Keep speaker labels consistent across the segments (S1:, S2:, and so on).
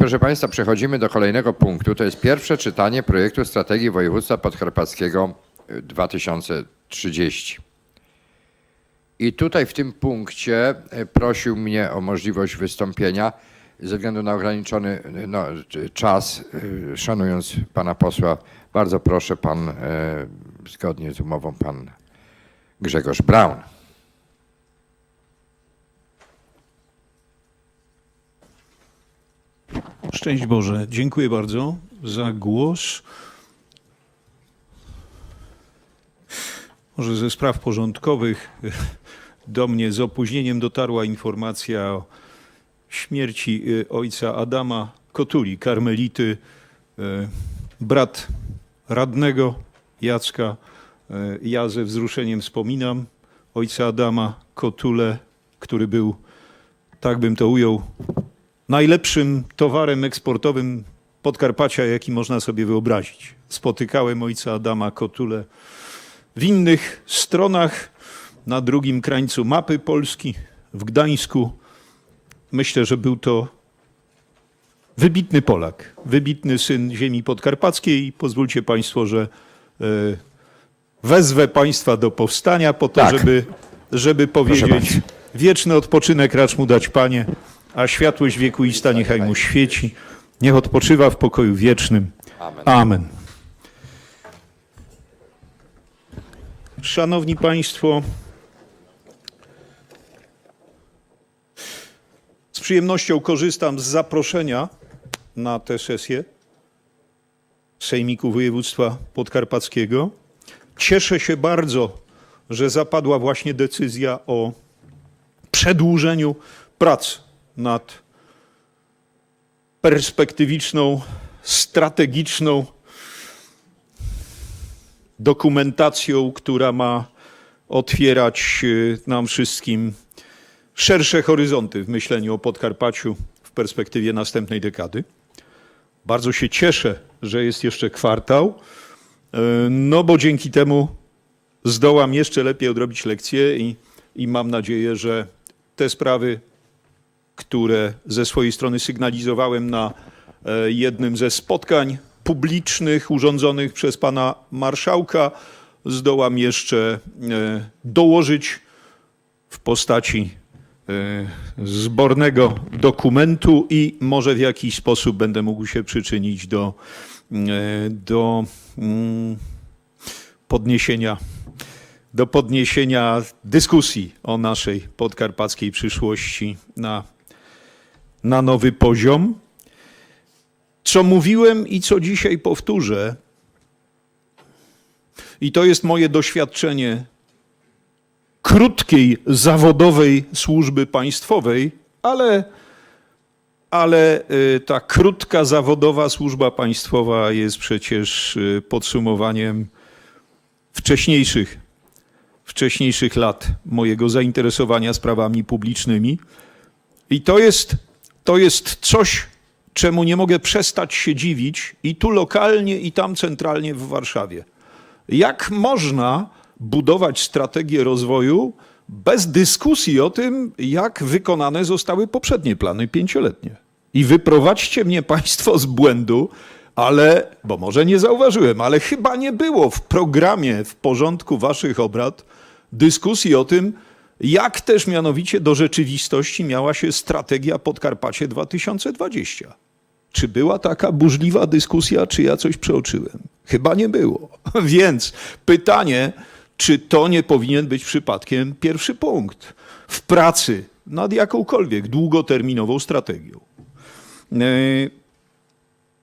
S1: proszę Państwa, przechodzimy do kolejnego punktu. To jest pierwsze czytanie projektu Strategii Województwa Podkarpackiego y, 2030. I tutaj w tym punkcie y, prosił mnie o możliwość wystąpienia ze względu na ograniczony y, no, y, czas, y, szanując pana posła, bardzo proszę pan, y, zgodnie z umową, pan Grzegorz Braun.
S2: Szczęść Boże. Dziękuję bardzo za głos. Może ze spraw porządkowych do mnie z opóźnieniem dotarła informacja o śmierci y, ojca Adama Kotuli, karmelity, y, brat radnego Jacka. Y, Ja ze wzruszeniem wspominam ojca Adama Kotule, który był, tak bym to ujął, najlepszym towarem eksportowym Podkarpacia, jaki można sobie wyobrazić. Spotykałem ojca Adama Kotule w innych stronach, na drugim krańcu mapy Polski, w Gdańsku. Myślę, że był to wybitny Polak, wybitny syn ziemi podkarpackiej pozwólcie Państwo, że e, wezwę Państwa do powstania po to,
S1: Tak.
S2: żeby, żeby powiedzieć wieczny odpoczynek racz mu dać Panie, a światłość wiekuista niechaj mu świeci. Niech odpoczywa w pokoju wiecznym.
S1: Amen.
S2: Szanowni Państwo, z przyjemnością korzystam z zaproszenia na tę sesję Sejmiku Województwa Podkarpackiego. Cieszę się bardzo, że zapadła właśnie decyzja o przedłużeniu prac nad perspektywiczną, strategiczną dokumentacją, która ma otwierać y, nam wszystkim szersze horyzonty w myśleniu o Podkarpaciu w perspektywie następnej dekady. Bardzo się cieszę, że jest jeszcze kwartał, y, no bo dzięki temu zdołam jeszcze lepiej odrobić lekcje i, i mam nadzieję, że te sprawy, które ze swojej strony sygnalizowałem na e, jednym ze spotkań publicznych urządzonych przez pana marszałka, zdołam jeszcze e, dołożyć w postaci e, zbornego dokumentu i może w jakiś sposób będę mógł się przyczynić do, do mm, podniesienia do podniesienia dyskusji o naszej podkarpackiej przyszłości na, na nowy poziom. Co mówiłem i co dzisiaj powtórzę, i to jest moje doświadczenie krótkiej zawodowej służby państwowej, ale, ale y, ta krótka zawodowa służba państwowa jest przecież y, podsumowaniem wcześniejszych wcześniejszych lat mojego zainteresowania sprawami publicznymi. I to jest, to jest coś, czemu nie mogę przestać się dziwić i tu lokalnie, i tam centralnie w Warszawie. Jak można budować strategię rozwoju bez dyskusji o tym, jak wykonane zostały poprzednie plany pięcioletnie? I wyprowadźcie mnie Państwo z błędu, ale, bo może nie zauważyłem, ale chyba nie było w programie, w porządku Waszych obrad dyskusji o tym, jak też mianowicie do rzeczywistości miała się strategia Podkarpacie 2020. Czy była taka burzliwa dyskusja, czy ja coś przeoczyłem? Chyba nie było. Więc pytanie, czy to nie powinien być przypadkiem pierwszy punkt w pracy nad jakąkolwiek długoterminową strategią. Yy,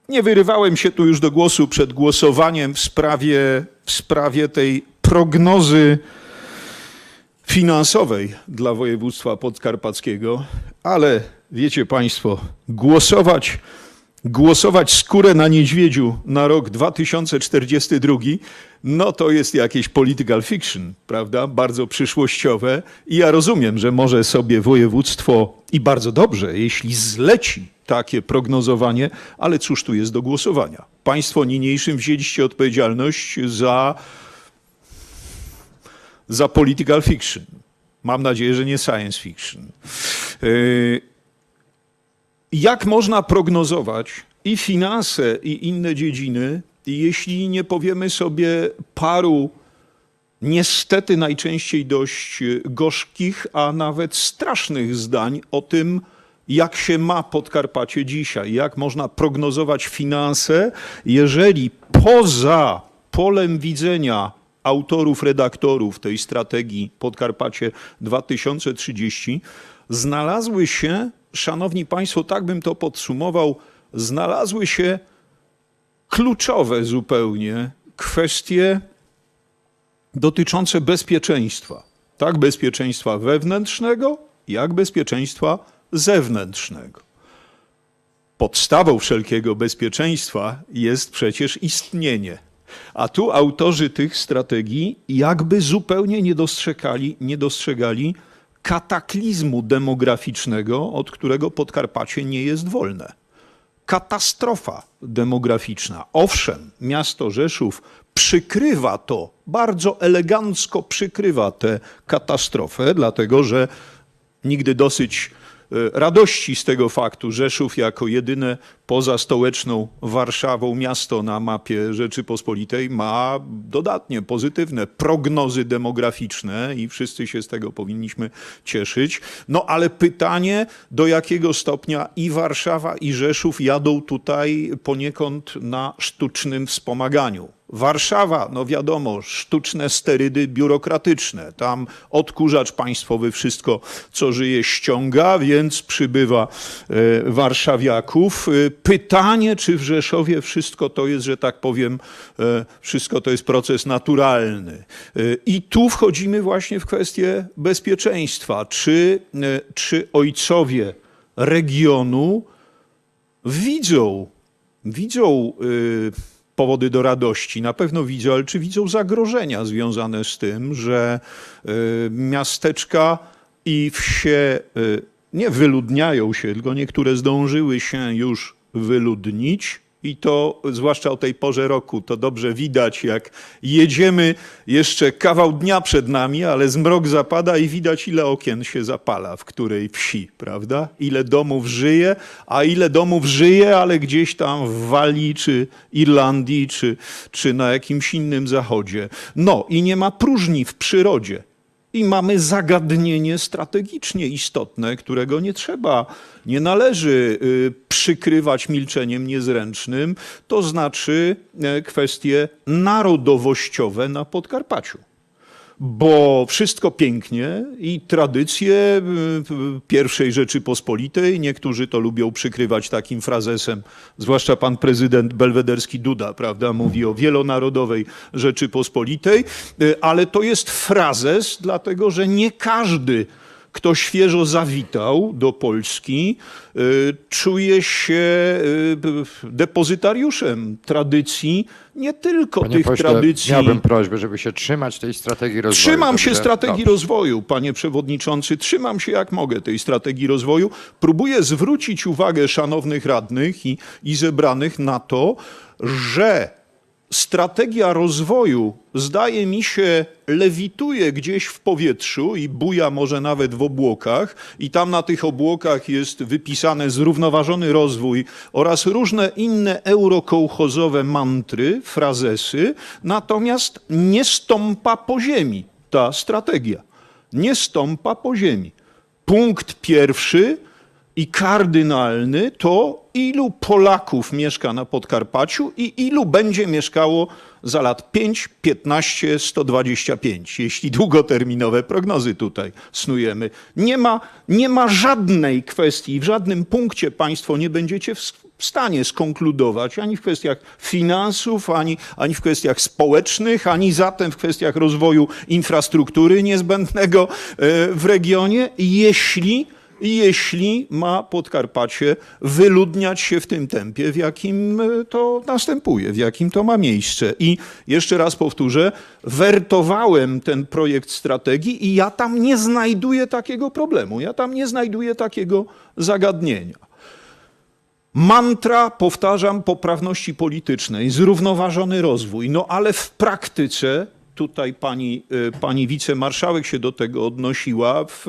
S2: Nie wyrywałem się tu już do głosu przed głosowaniem w sprawie, w sprawie tej prognozy finansowej dla województwa podkarpackiego, ale wiecie Państwo, głosować, głosować skórę na niedźwiedziu na rok 2042, no to jest jakieś political fiction, prawda? Bardzo przyszłościowe. I ja rozumiem, że może sobie województwo i bardzo dobrze, jeśli zleci takie prognozowanie, ale cóż tu jest do głosowania? Państwo niniejszym wzięliście odpowiedzialność za za political fiction. Mam nadzieję, że nie science fiction. Yy, Jak można prognozować i finanse, i inne dziedziny, jeśli nie powiemy sobie paru niestety najczęściej dość gorzkich, a nawet strasznych zdań o tym, jak się ma Podkarpacie dzisiaj, jak można prognozować finanse, jeżeli poza polem widzenia autorów, redaktorów tej strategii Podkarpacie 2030 znalazły się, szanowni państwo, tak bym to podsumował, znalazły się kluczowe zupełnie kwestie dotyczące bezpieczeństwa. Tak bezpieczeństwa wewnętrznego, jak bezpieczeństwa zewnętrznego. Podstawą wszelkiego bezpieczeństwa jest przecież istnienie. A tu autorzy tych strategii jakby zupełnie nie dostrzegali, nie dostrzegali kataklizmu demograficznego, od którego Podkarpacie nie jest wolne katastrofa demograficzna. Owszem, miasto Rzeszów przykrywa to, bardzo elegancko przykrywa tę katastrofę, dlatego że nigdy dosyć radości z tego faktu. Rzeszów jako jedyne poza stołeczną Warszawą miasto na mapie Rzeczypospolitej ma dodatnie pozytywne prognozy demograficzne i wszyscy się z tego powinniśmy cieszyć. No ale pytanie, do jakiego stopnia i Warszawa, i Rzeszów jadą tutaj poniekąd na sztucznym wspomaganiu. Warszawa, no wiadomo, sztuczne sterydy biurokratyczne. Tam odkurzacz państwowy wszystko, co żyje, ściąga, więc przybywa e, warszawiaków. E, Pytanie, czy w Rzeszowie wszystko to jest, że tak powiem, e, wszystko to jest proces naturalny. I tu wchodzimy właśnie w kwestię bezpieczeństwa. Czy, czy ojcowie regionu widzą, widzą powody do radości, na pewno widzą, ale czy widzą zagrożenia związane z tym, że y, miasteczka i wsie y, nie wyludniają się, tylko niektóre zdążyły się już wyludnić. I to zwłaszcza o tej porze roku to dobrze widać, jak jedziemy jeszcze kawał dnia przed nami, ale zmrok zapada i widać, ile okien się zapala w której wsi, prawda? Ile domów żyje, a ile domów żyje, ale gdzieś tam w Walii, czy Irlandii, czy, czy na jakimś innym zachodzie. No i nie ma próżni w przyrodzie. I mamy zagadnienie strategicznie istotne, którego nie trzeba, nie należy y, przykrywać milczeniem niezręcznym, to znaczy e, kwestie narodowościowe na Podkarpaciu. Bo wszystko pięknie i tradycje y, pierwszej Rzeczypospolitej, niektórzy to lubią przykrywać takim frazesem, zwłaszcza pan prezydent belwederski Duda, prawda, mówi o wielonarodowej Rzeczypospolitej, y, ale to jest frazes, dlatego że nie każdy kto świeżo zawitał do Polski, y, czuje się y, depozytariuszem tradycji, nie tylko
S1: Panie
S2: tych
S1: pośle,
S2: tradycji.
S1: miałbym prośbę, żeby się trzymać tej strategii rozwoju.
S2: Trzymam się
S1: dobrze?
S2: strategii
S1: Dobrze.
S2: rozwoju, panie przewodniczący. Trzymam się jak mogę tej strategii rozwoju. Próbuję zwrócić uwagę szanownych radnych i, i zebranych na to, że strategia rozwoju, zdaje mi się, lewituje gdzieś w powietrzu i buja może nawet w obłokach, i tam na tych obłokach jest wypisane zrównoważony rozwój oraz różne inne eurokołchozowe mantry, frazesy, natomiast nie stąpa po ziemi ta strategia. Nie stąpa po ziemi. Punkt pierwszy i kardynalny to ilu Polaków mieszka na Podkarpaciu i ilu będzie mieszkało za lat 5, 15, 125, jeśli długoterminowe prognozy tutaj snujemy. Nie ma, nie ma żadnej kwestii, w żadnym punkcie państwo nie będziecie w stanie skonkludować ani w kwestiach finansów, ani, ani w kwestiach społecznych, ani zatem w kwestiach rozwoju infrastruktury niezbędnego e, w regionie, jeśli jeśli ma Podkarpacie wyludniać się w tym tempie, w jakim e, to następuje, w jakim to ma miejsce. I jeszcze raz powtórzę, wertowałem ten projekt strategii i ja tam nie znajduję takiego problemu, ja tam nie znajduję takiego zagadnienia. Mantra, powtarzam, poprawności politycznej, zrównoważony rozwój, no ale w praktyce tutaj pani, y, pani wicemarszałek się do tego odnosiła w,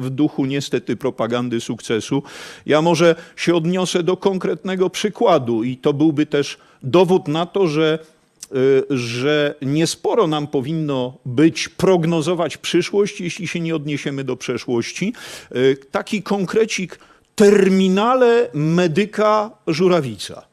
S2: w, duchu niestety propagandy sukcesu. Ja może się odniosę do konkretnego przykładu i to byłby też dowód na to, że y, że niesporo nam powinno być prognozować przyszłość, jeśli się nie odniesiemy do przeszłości. Y, Taki konkrecik terminale medyka Żurawica.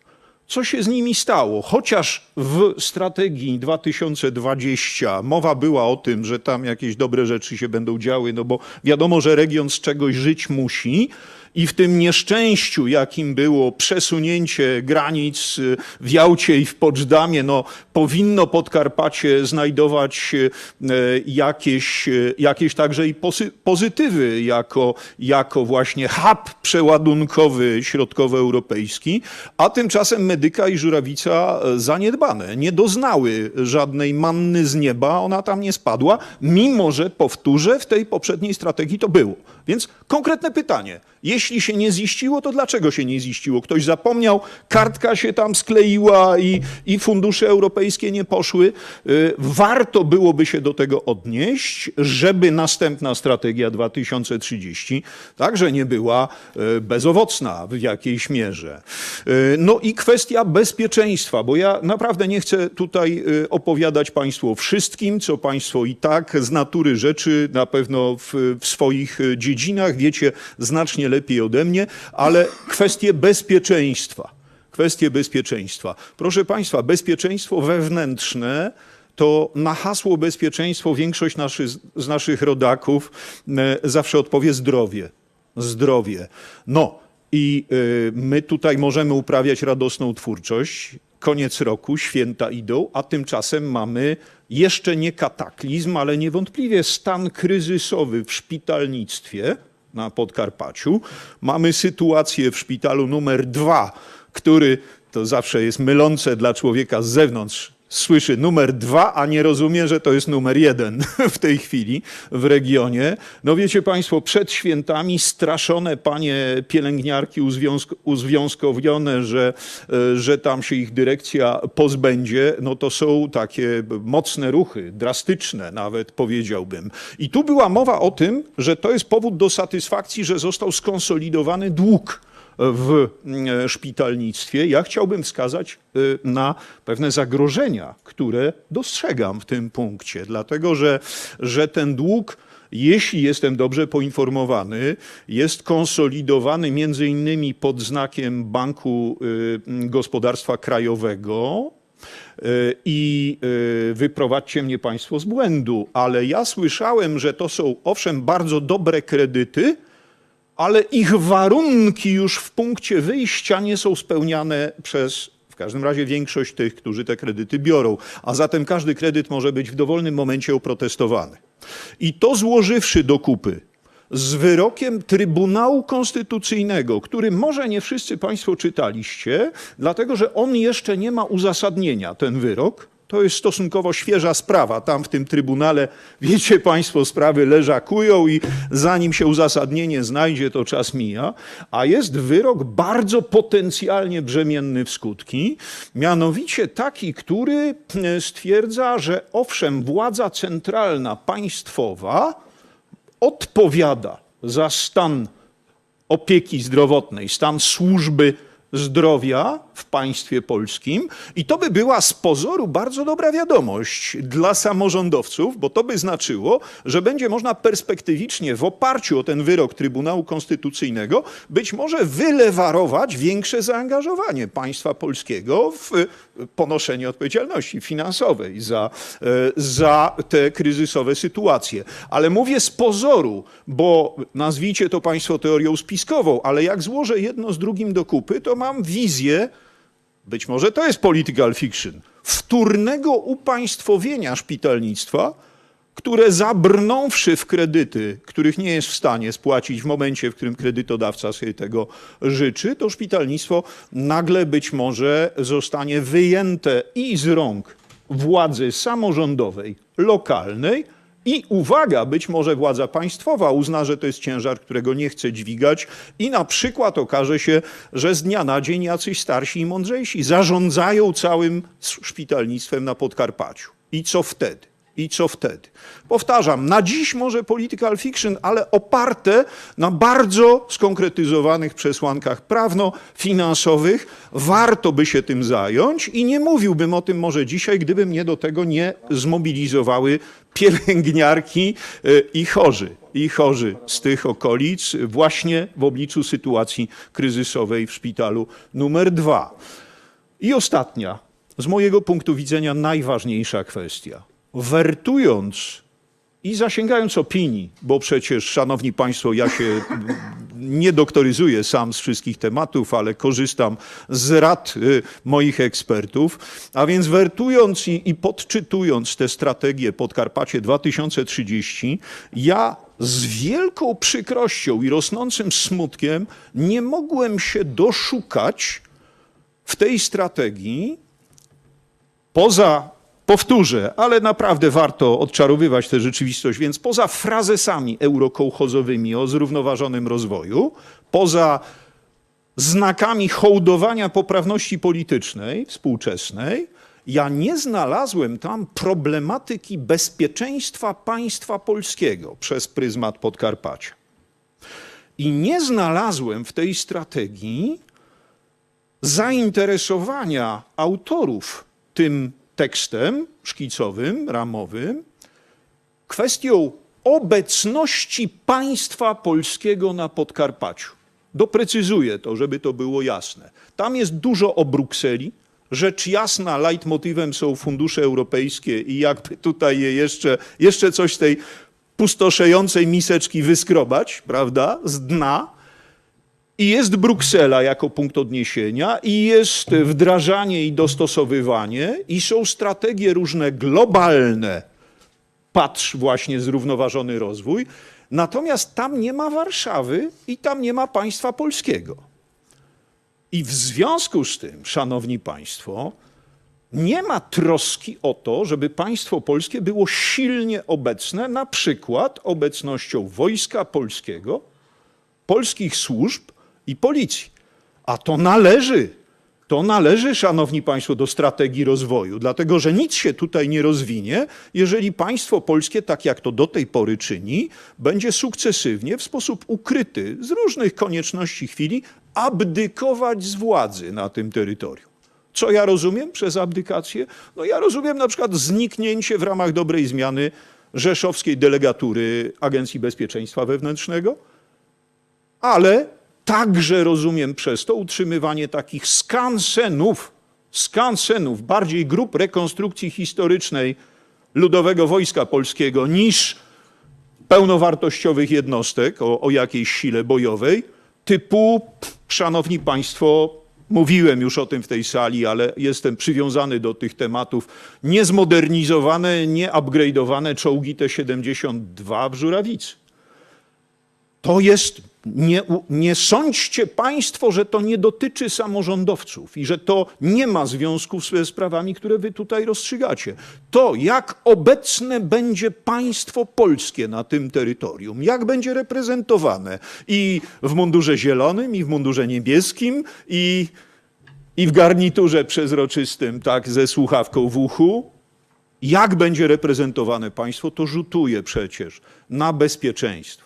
S2: Co się z nimi stało? Chociaż w strategii 2020 mowa była o tym, że tam jakieś dobre rzeczy się będą działy, no bo wiadomo, że region z czegoś żyć musi. I w tym nieszczęściu, jakim było przesunięcie granic y, w Jałcie i w Poczdamie, no, powinno Podkarpacie znajdować y, jakieś, y, jakieś także i pozytywy jako, jako właśnie hub przeładunkowy środkowoeuropejski, a tymczasem Medyka i Żurawica e, zaniedbane, nie doznały żadnej manny z nieba, ona tam nie spadła, mimo że, powtórzę, w tej poprzedniej strategii to było. Więc konkretne pytanie. Jeśli się nie ziściło, to dlaczego się nie ziściło? Ktoś zapomniał, kartka się tam skleiła i, i fundusze europejskie nie poszły. Y, Warto byłoby się do tego odnieść, żeby następna strategia 2030 także nie była y, bezowocna w jakiejś mierze. Y, No i kwestia bezpieczeństwa, bo ja naprawdę nie chcę tutaj opowiadać Państwu o wszystkim, co Państwo i tak z natury rzeczy na pewno w, w swoich dziedzinach wiecie znacznie lepiej ode mnie, ale kwestie bezpieczeństwa. Kwestie bezpieczeństwa. Proszę Państwa, bezpieczeństwo wewnętrzne to na hasło bezpieczeństwo większość naszy, z naszych rodaków e, zawsze odpowie zdrowie. Zdrowie. No i y, my tutaj możemy uprawiać radosną twórczość. Koniec roku, święta idą, a tymczasem mamy jeszcze nie kataklizm, ale niewątpliwie stan kryzysowy w szpitalnictwie na Podkarpaciu. Mamy sytuację w szpitalu numer dwa, który to zawsze jest mylące dla człowieka z zewnątrz. Słyszy numer dwa, a nie rozumie, że to jest numer jeden w tej chwili w regionie. No wiecie Państwo, przed świętami straszone panie pielęgniarki uzwiązk- uzwiązkowione, że, e, że tam się ich dyrekcja pozbędzie, no to są takie mocne ruchy, drastyczne nawet powiedziałbym. I tu była mowa o tym, że to jest powód do satysfakcji, że został skonsolidowany dług w mm, szpitalnictwie. Ja chciałbym wskazać y, na pewne zagrożenia, które dostrzegam w tym punkcie, dlatego że, że ten dług jeśli jestem dobrze poinformowany, jest konsolidowany między innymi pod znakiem Banku y, Gospodarstwa Krajowego, i wyprowadźcie mnie Państwo z błędu, ale ja słyszałem, że to są owszem bardzo dobre kredyty, ale ich warunki już w punkcie wyjścia nie są spełniane przez w każdym razie większość tych, którzy te kredyty biorą. A zatem każdy kredyt może być w dowolnym momencie oprotestowany. I to złożywszy do kupy z wyrokiem Trybunału Konstytucyjnego, który może nie wszyscy Państwo czytaliście, dlatego że on jeszcze nie ma uzasadnienia, ten wyrok. To jest stosunkowo świeża sprawa. Tam w tym trybunale, wiecie Państwo, sprawy leżakują i zanim się uzasadnienie znajdzie, to czas mija. A jest wyrok bardzo potencjalnie brzemienny w skutki, mianowicie taki, który e, stwierdza, że owszem, władza centralna, państwowa odpowiada za stan opieki zdrowotnej, stan służby zdrowia w państwie polskim i to by była z pozoru bardzo dobra wiadomość dla samorządowców, bo to by znaczyło, że będzie można perspektywicznie w oparciu o ten wyrok Trybunału Konstytucyjnego być może wylewarować większe zaangażowanie państwa polskiego w ponoszenie odpowiedzialności finansowej za, e, za te kryzysowe sytuacje. Ale mówię z pozoru, bo nazwijcie to państwo teorią spiskową, ale jak złożę jedno z drugim do kupy, to mam wizję, być może to jest political fiction, wtórnego upaństwowienia szpitalnictwa, które zabrnąwszy w kredyty, których nie jest w stanie spłacić w momencie, w którym kredytodawca sobie tego życzy, to szpitalnictwo nagle być może zostanie wyjęte i z rąk władzy samorządowej, lokalnej, i uwaga, być może władza państwowa uzna, że to jest ciężar, którego nie chce dźwigać, i na przykład okaże się, że z dnia na dzień jacyś starsi i mądrzejsi zarządzają całym szpitalnictwem na Podkarpaciu. I co wtedy? I co wtedy? Powtarzam, na dziś może political fiction, ale oparte na bardzo skonkretyzowanych przesłankach prawno-finansowych. Warto by się tym zająć i nie mówiłbym o tym może dzisiaj, gdybym mnie do tego nie zmobilizowały pielęgniarki y, i chorzy, i chorzy z tych okolic właśnie w obliczu sytuacji kryzysowej w szpitalu numer dwa. I ostatnia, z mojego punktu widzenia najważniejsza kwestia. Wertując i zasięgając opinii, bo przecież, szanowni państwo, ja się nie doktoryzuję sam z wszystkich tematów, ale korzystam z rad y, moich ekspertów, a więc wertując i, i podczytując tę strategię Podkarpacie 2030, ja z wielką przykrością i rosnącym smutkiem nie mogłem się doszukać w tej strategii poza, powtórzę, ale naprawdę warto odczarowywać tę rzeczywistość, więc poza frazesami eurokołchozowymi o zrównoważonym rozwoju, poza znakami hołdowania poprawności politycznej współczesnej, ja nie znalazłem tam problematyki bezpieczeństwa państwa polskiego przez pryzmat Podkarpacia. I nie znalazłem w tej strategii zainteresowania autorów tym tekstem szkicowym, ramowym, kwestią obecności państwa polskiego na Podkarpaciu. Doprecyzuję to, żeby to było jasne. Tam jest dużo o Brukseli. Rzecz jasna, leitmotywem są fundusze europejskie i jakby tutaj je jeszcze, jeszcze coś tej pustoszejącej miseczki wyskrobać, prawda, z dna, i jest Bruksela jako punkt odniesienia, i jest wdrażanie i dostosowywanie, i są strategie różne globalne. Patrz właśnie zrównoważony rozwój. Natomiast tam nie ma Warszawy i tam nie ma państwa polskiego. I w związku z tym, szanowni państwo, nie ma troski o to, żeby państwo polskie było silnie obecne, na przykład obecnością wojska polskiego, polskich służb i policji. A to należy, to należy, szanowni państwo, do strategii rozwoju, dlatego że nic się tutaj nie rozwinie, jeżeli państwo polskie, tak jak to do tej pory czyni, będzie sukcesywnie, w sposób ukryty, z różnych konieczności chwili, abdykować z władzy na tym terytorium. Co ja rozumiem przez abdykację? No ja rozumiem na przykład zniknięcie w ramach dobrej zmiany rzeszowskiej delegatury Agencji Bezpieczeństwa Wewnętrznego, ale także rozumiem przez to utrzymywanie takich skansenów, skansenów, bardziej grup rekonstrukcji historycznej Ludowego Wojska Polskiego niż pełnowartościowych jednostek o, o jakiejś sile bojowej, typu, szanowni państwo, mówiłem już o tym w tej sali, ale jestem przywiązany do tych tematów, niezmodernizowane, nieupgrade'owane czołgi T-72 w Żurawicy. To jest, nie, nie sądźcie państwo, że to nie dotyczy samorządowców i że to nie ma związku ze sprawami, które wy tutaj rozstrzygacie. To, jak obecne będzie państwo polskie na tym terytorium, jak będzie reprezentowane i w mundurze zielonym, i w mundurze niebieskim, i, i w garniturze przezroczystym, tak, ze słuchawką w uchu, jak będzie reprezentowane państwo, to rzutuje przecież na bezpieczeństwo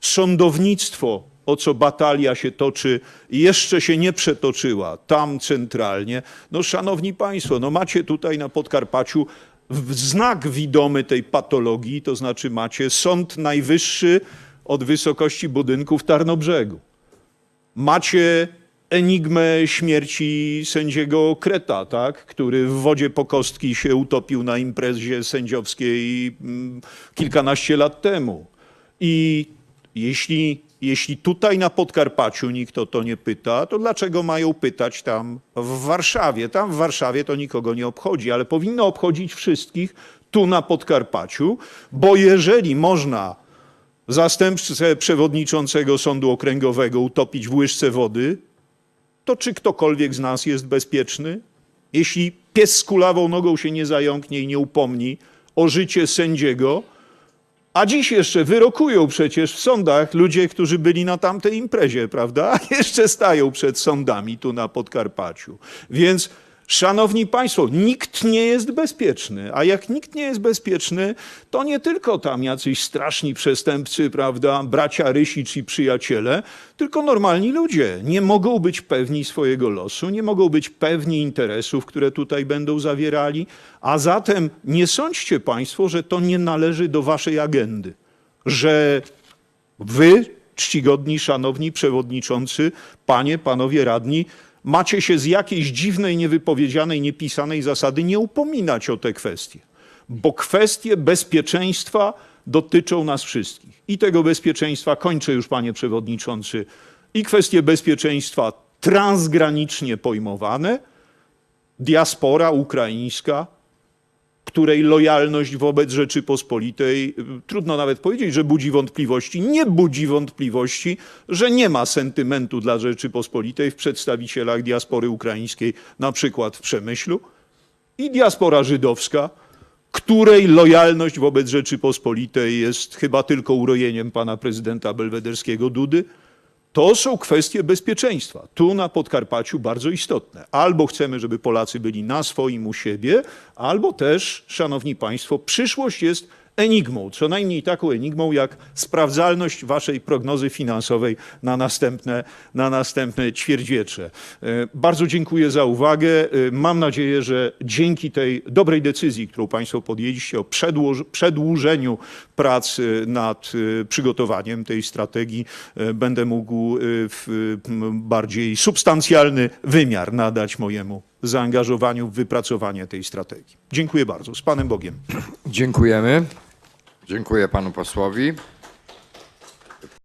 S2: sądownictwo, o co batalia się toczy, jeszcze się nie przetoczyła tam centralnie. No, szanowni państwo, no macie tutaj na Podkarpaciu w znak widomy tej patologii, to znaczy macie Sąd Najwyższy od wysokości budynków Tarnobrzegu. Macie enigmę śmierci sędziego Kreta, tak? który w wodzie po kostki się utopił na imprezie sędziowskiej mm, kilkanaście lat temu. I jeśli, jeśli tutaj na Podkarpaciu nikt o to nie pyta, to dlaczego mają pytać tam w Warszawie? Tam w Warszawie to nikogo nie obchodzi, ale powinno obchodzić wszystkich tu na Podkarpaciu, bo jeżeli można zastępcę przewodniczącego sądu okręgowego utopić w łyżce wody, to czy ktokolwiek z nas jest bezpieczny? Jeśli pies z kulawą nogą się nie zająknie i nie upomni o życie sędziego, a dziś jeszcze wyrokują przecież w sądach ludzie, którzy byli na tamtej imprezie, prawda? Jeszcze stają przed sądami tu na Podkarpaciu. Więc Szanowni Państwo, nikt nie jest bezpieczny, a jak nikt nie jest bezpieczny, to nie tylko tam jacyś straszni przestępcy, prawda, bracia Rysi czy przyjaciele, tylko normalni ludzie. Nie mogą być pewni swojego losu, nie mogą być pewni interesów, które tutaj będą zawierali, a zatem nie sądźcie Państwo, że to nie należy do Waszej agendy, że Wy, czcigodni, szanowni przewodniczący, panie, panowie radni, macie się z jakiejś dziwnej, niewypowiedzianej, niepisanej zasady nie upominać o te kwestie, bo kwestie bezpieczeństwa dotyczą nas wszystkich. I tego bezpieczeństwa, kończę już, panie przewodniczący, i kwestie bezpieczeństwa transgranicznie pojmowane, diaspora ukraińska, której lojalność wobec Rzeczypospolitej, y, trudno nawet powiedzieć, że budzi wątpliwości, nie budzi wątpliwości, że nie ma sentymentu dla Rzeczypospolitej w przedstawicielach diaspory ukraińskiej, na przykład w Przemyślu, i diaspora żydowska, której lojalność wobec Rzeczypospolitej jest chyba tylko urojeniem pana prezydenta belwederskiego Dudy, to są kwestie bezpieczeństwa. Tu na Podkarpaciu bardzo istotne. Albo chcemy, żeby Polacy byli na swoim u siebie, albo też, szanowni państwo, przyszłość jest enigmą, co najmniej taką enigmą jak sprawdzalność waszej prognozy finansowej na następne, na następne ćwierćwiecze. E, Bardzo dziękuję za uwagę. E, Mam nadzieję, że dzięki tej dobrej decyzji, którą państwo podjęliście o przedłuż, przedłużeniu prac nad e, przygotowaniem tej strategii, e, będę mógł e, w bardziej substancjalny wymiar nadać mojemu zaangażowaniu w wypracowanie tej strategii. Dziękuję bardzo. Z Panem Bogiem.
S1: Dziękujemy. Dziękuję panu posłowi.